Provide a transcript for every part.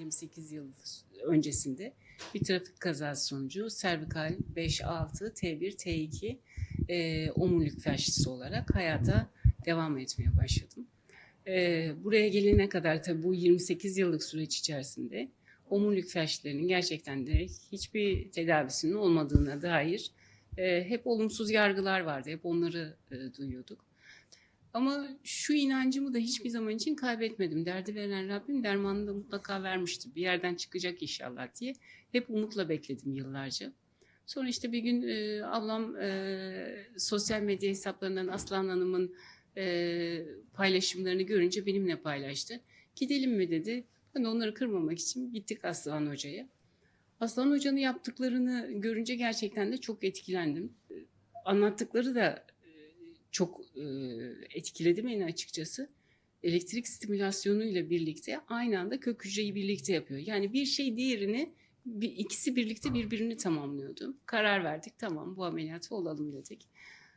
28 yıl öncesinde bir trafik kazası sonucu servikal 5-6 T1 T2 e, omurilik felçlisi olarak hayata devam etmeye başladım. E, buraya gelene kadar tabii bu 28 yıllık süreç içerisinde omurilik felçlerinin gerçekten de hiçbir tedavisinin olmadığına dair e, hep olumsuz yargılar vardı. Hep onları e, duyuyorduk. Ama şu inancımı da hiçbir zaman için kaybetmedim. Derdi veren Rabbim dermanını da mutlaka vermiştir. Bir yerden çıkacak inşallah diye. Hep umutla bekledim yıllarca. Sonra işte bir gün e, ablam e, sosyal medya hesaplarından Aslan Hanım'ın e, paylaşımlarını görünce benimle paylaştı. Gidelim mi dedi. Ben onları kırmamak için gittik Aslan Hoca'ya. Aslan Hoca'nın yaptıklarını görünce gerçekten de çok etkilendim. Anlattıkları da çok e, etkiledi beni açıkçası. Elektrik stimülasyonu ile birlikte aynı anda kök hücreyi birlikte yapıyor. Yani bir şey diğerini bir, ikisi birlikte birbirini tamamlıyordu. Karar verdik tamam bu ameliyatı olalım dedik.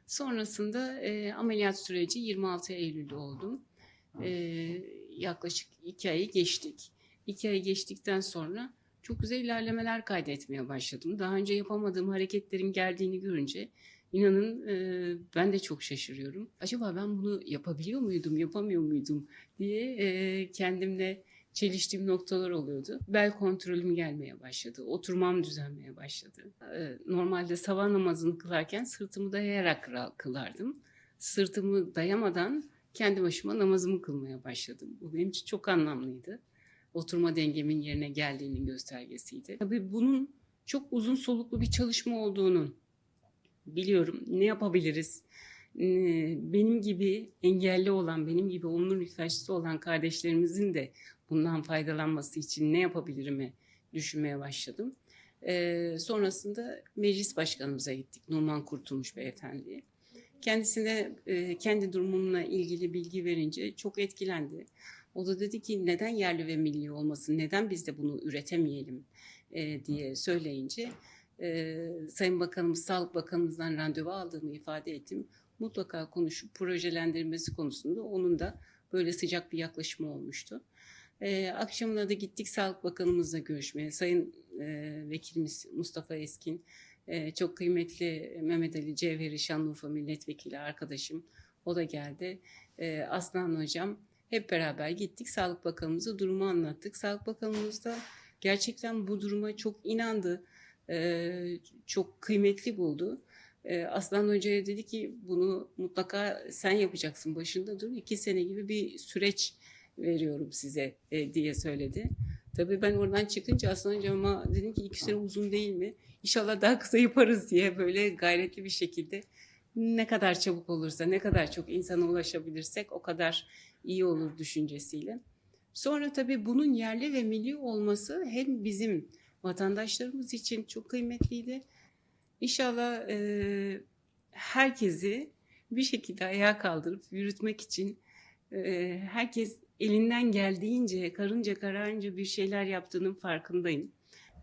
Sonrasında e, ameliyat süreci 26 Eylül'de oldum. E, yaklaşık iki ayı geçtik. İki ayı geçtikten sonra çok güzel ilerlemeler kaydetmeye başladım. Daha önce yapamadığım hareketlerin geldiğini görünce inanın e, ben de çok şaşırıyorum. Acaba ben bunu yapabiliyor muydum, yapamıyor muydum diye e, kendimle çeliştiğim noktalar oluyordu. Bel kontrolüm gelmeye başladı. Oturmam düzelmeye başladı. E, normalde sabah namazını kılarken sırtımı dayayarak kılardım. Sırtımı dayamadan kendi başıma namazımı kılmaya başladım. Bu benim için çok anlamlıydı. Oturma dengemin yerine geldiğinin göstergesiydi. Tabii bunun çok uzun soluklu bir çalışma olduğunu biliyorum. Ne yapabiliriz? Benim gibi engelli olan, benim gibi omurilik felçlisi olan kardeşlerimizin de bundan faydalanması için ne yapabilirimi düşünmeye başladım. Sonrasında meclis başkanımıza gittik, Numan Kurtulmuş Beyefendi'ye. Kendisine kendi durumumla ilgili bilgi verince çok etkilendi. O da dedi ki neden yerli ve milli olmasın, neden biz de bunu üretemeyelim diye söyleyince e, Sayın Bakanımız, Sağlık Bakanımızdan randevu aldığımı ifade ettim. Mutlaka konuşup projelendirmesi konusunda onun da böyle sıcak bir yaklaşımı olmuştu. E, akşamına da gittik Sağlık Bakanımızla görüşmeye. Sayın e, Vekilimiz Mustafa Eskin, e, çok kıymetli Mehmet Ali Cevheri Şanlıurfa Milletvekili arkadaşım. O da geldi. E, Aslan Hocam hep beraber gittik. Sağlık Bakanımıza durumu anlattık. Sağlık Bakanımız da gerçekten bu duruma çok inandı. E, çok kıymetli buldu. E, Aslan Hoca'ya dedi ki bunu mutlaka sen yapacaksın başında dur. İki sene gibi bir süreç veriyorum size e, diye söyledi. Tabii ben oradan çıkınca Aslan Hocama dedim ki iki sene uzun değil mi? İnşallah daha kısa yaparız diye böyle gayretli bir şekilde ne kadar çabuk olursa, ne kadar çok insana ulaşabilirsek o kadar iyi olur düşüncesiyle. Sonra tabii bunun yerli ve milli olması hem bizim vatandaşlarımız için çok kıymetliydi. İnşallah e, herkesi bir şekilde ayağa kaldırıp yürütmek için e, herkes elinden geldiğince, karınca kararınca bir şeyler yaptığının farkındayım.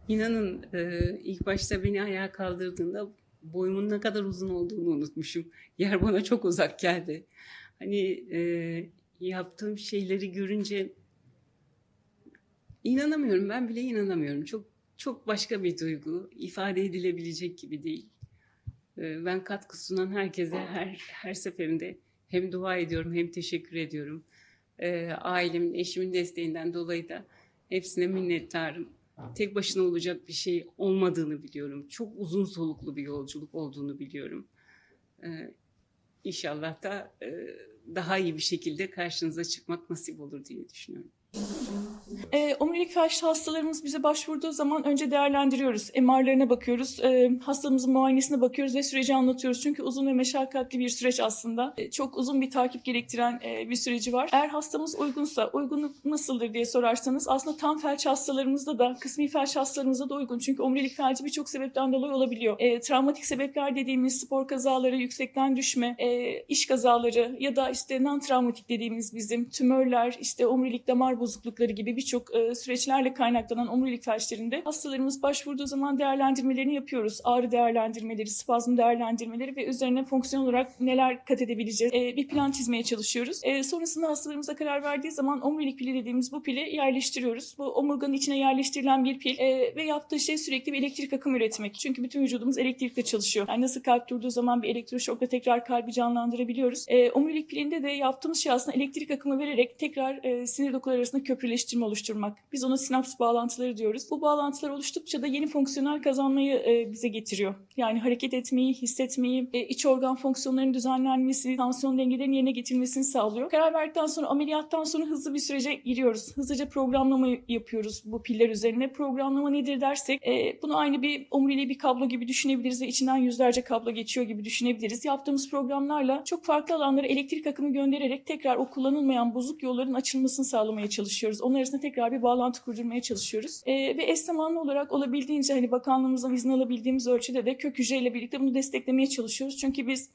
İnanın e, ilk başta beni ayağa kaldırdığında boyumun ne kadar uzun olduğunu unutmuşum. Yer bana çok uzak geldi. Hani e, yaptığım şeyleri görünce inanamıyorum. Ben bile inanamıyorum. Çok çok başka bir duygu. ifade edilebilecek gibi değil. E, ben katkı sunan herkese her her seferinde hem dua ediyorum hem teşekkür ediyorum. E, ailemin, eşimin desteğinden dolayı da hepsine minnettarım tek başına olacak bir şey olmadığını biliyorum. Çok uzun soluklu bir yolculuk olduğunu biliyorum. Ee, inşallah da e, daha iyi bir şekilde karşınıza çıkmak nasip olur diye düşünüyorum. E, omurilik felçli hastalarımız bize başvurduğu zaman önce değerlendiriyoruz. MR'larına bakıyoruz, e, hastamızın muayenesine bakıyoruz ve süreci anlatıyoruz. Çünkü uzun ve meşakkatli bir süreç aslında. E, çok uzun bir takip gerektiren e, bir süreci var. Eğer hastamız uygunsa, uygunluk nasıldır diye sorarsanız aslında tam felç hastalarımızda da, kısmi felç hastalarımızda da uygun. Çünkü omurilik felci birçok sebepten dolayı olabiliyor. E, travmatik sebepler dediğimiz spor kazaları, yüksekten düşme, e, iş kazaları ya da işte non-travmatik dediğimiz bizim tümörler, işte omurilik damar bozuklukları gibi birçok e, süreçlerle kaynaklanan omurilik felçlerinde hastalarımız başvurduğu zaman değerlendirmelerini yapıyoruz. Ağrı değerlendirmeleri, spazm değerlendirmeleri ve üzerine fonksiyon olarak neler kat edebileceğiz e, bir plan çizmeye çalışıyoruz. E, sonrasında hastalarımıza karar verdiği zaman omurilik pili dediğimiz bu pili yerleştiriyoruz. Bu omurganın içine yerleştirilen bir pil e, ve yaptığı şey sürekli bir elektrik akımı üretmek. Çünkü bütün vücudumuz elektrikle çalışıyor. Yani nasıl kalp durduğu zaman bir elektroşokla tekrar kalbi canlandırabiliyoruz. E, omurilik pilinde de yaptığımız şey aslında elektrik akımı vererek tekrar sinir dokuları arasında köprüleştirme oluşturmak. Biz ona sinaps bağlantıları diyoruz. Bu bağlantılar oluştukça da yeni fonksiyonel kazanmayı e, bize getiriyor. Yani hareket etmeyi, hissetmeyi, e, iç organ fonksiyonlarının düzenlenmesi, tansiyon dengelerinin yerine getirilmesini sağlıyor. Karar verdikten sonra ameliyattan sonra hızlı bir sürece giriyoruz. Hızlıca programlama yapıyoruz bu piller üzerine. Programlama nedir dersek e, bunu aynı bir omuriliği bir kablo gibi düşünebiliriz ve içinden yüzlerce kablo geçiyor gibi düşünebiliriz. Yaptığımız programlarla çok farklı alanlara elektrik akımı göndererek tekrar o kullanılmayan bozuk yolların açılmasını sağlamaya çalışıyoruz. Onlar arasında tekrar bir bağlantı kurdurmaya çalışıyoruz. E, ve eş zamanlı olarak olabildiğince hani bakanlığımızdan izin alabildiğimiz ölçüde de kök hücreyle birlikte bunu desteklemeye çalışıyoruz. Çünkü biz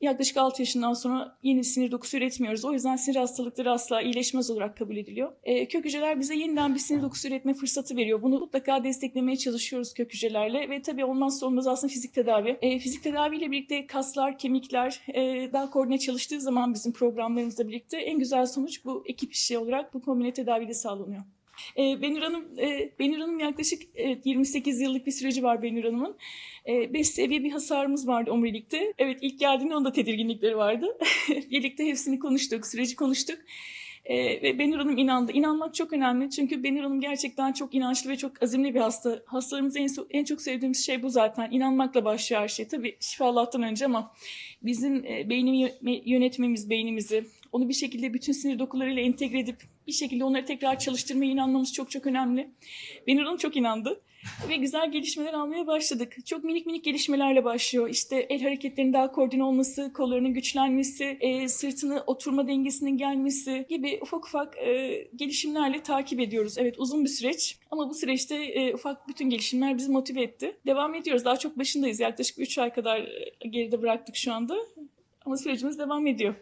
yaklaşık 6 yaşından sonra yeni sinir dokusu üretmiyoruz. O yüzden sinir hastalıkları asla iyileşmez olarak kabul ediliyor. E, kök hücreler bize yeniden bir sinir dokusu üretme fırsatı veriyor. Bunu mutlaka desteklemeye çalışıyoruz kök hücrelerle ve tabii olmazsa olmaz aslında fizik tedavi. E, fizik tedaviyle birlikte kaslar, kemikler e, daha koordine çalıştığı zaman bizim programlarımızla birlikte en güzel sonuç bu ekip işi olarak bu kombine tedavide sağlanıyor. E, Benur Hanım, e, Benur Hanım yaklaşık e, 28 yıllık bir süreci var Benur Hanım'ın. 5 seviye bir hasarımız vardı omurilikte. Evet ilk geldiğinde onda tedirginlikleri vardı. Birlikte hepsini konuştuk, süreci konuştuk. Ee, ve Benur Hanım inandı. İnanmak çok önemli çünkü Benur Hanım gerçekten çok inançlı ve çok azimli bir hasta. Hastalarımızın en, en çok sevdiğimiz şey bu zaten. İnanmakla başlıyor her şey. Tabii şifa Allah'tan önce ama bizim e, beynimi yö- yönetmemiz, beynimizi, onu bir şekilde bütün sinir dokularıyla entegre edip bir şekilde onları tekrar çalıştırmaya inanmamız çok çok önemli. Benur Hanım çok inandı ve güzel gelişmeler almaya başladık. Çok minik minik gelişmelerle başlıyor. İşte el hareketlerinin daha koordine olması, kollarının güçlenmesi, e, sırtını oturma dengesinin gelmesi gibi ufak ufak e, gelişimlerle takip ediyoruz. Evet uzun bir süreç ama bu süreçte e, ufak bütün gelişimler bizi motive etti. Devam ediyoruz. Daha çok başındayız. Yaklaşık 3 ay kadar e, geride bıraktık şu anda. Ama sürecimiz devam ediyor.